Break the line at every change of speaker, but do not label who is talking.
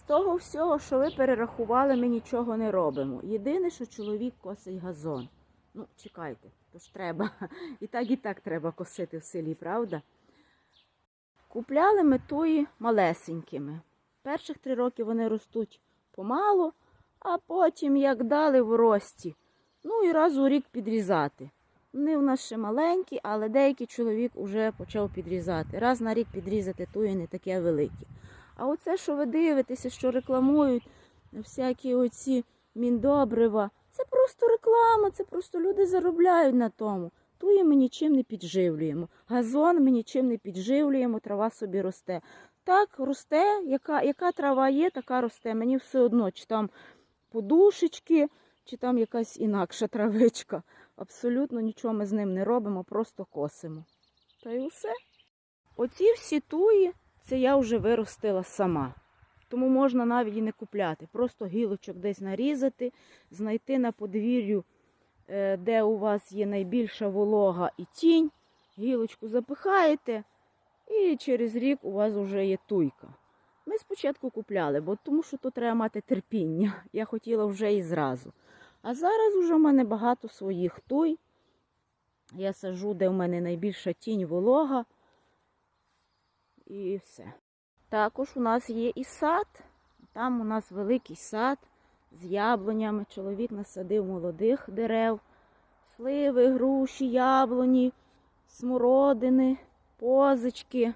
З того всього, що ви перерахували, ми нічого не робимо. Єдине, що чоловік косить газон. Ну, чекайте, то ж треба. І так, і так треба косити в селі, правда? Купляли ми туї малесенькими. Перших три роки вони ростуть помало, а потім, як дали в рості, ну і раз у рік підрізати. Вони у нас ще маленькі, але деякий чоловік вже почав підрізати. Раз на рік підрізати туї не таке велике. А оце, що ви дивитеся, що рекламують всякі оці міндобрива, це просто реклама, це просто люди заробляють на тому. Туї ми нічим не підживлюємо. Газон ми нічим не підживлюємо, трава собі росте. Так, росте, яка, яка трава є, така росте. Мені все одно, чи там подушечки, чи там якась інакша травичка. Абсолютно нічого ми з ним не робимо, просто косимо. Та й усе. Оці всі туї, це я вже виростила сама. Тому можна навіть і не купляти. Просто гілочок десь нарізати, знайти на подвір'ю, е, де у вас є найбільша волога і тінь. Гілочку запихаєте, і через рік у вас вже є туйка. Ми спочатку купляли, бо тому що то треба мати терпіння. Я хотіла вже і зразу. А зараз уже в мене багато своїх туй. Я сажу, де в мене найбільша тінь волога. І все. Також у нас є і сад. Там у нас великий сад з яблунями. Чоловік насадив молодих дерев, сливи, груші, яблуні, смородини, позички.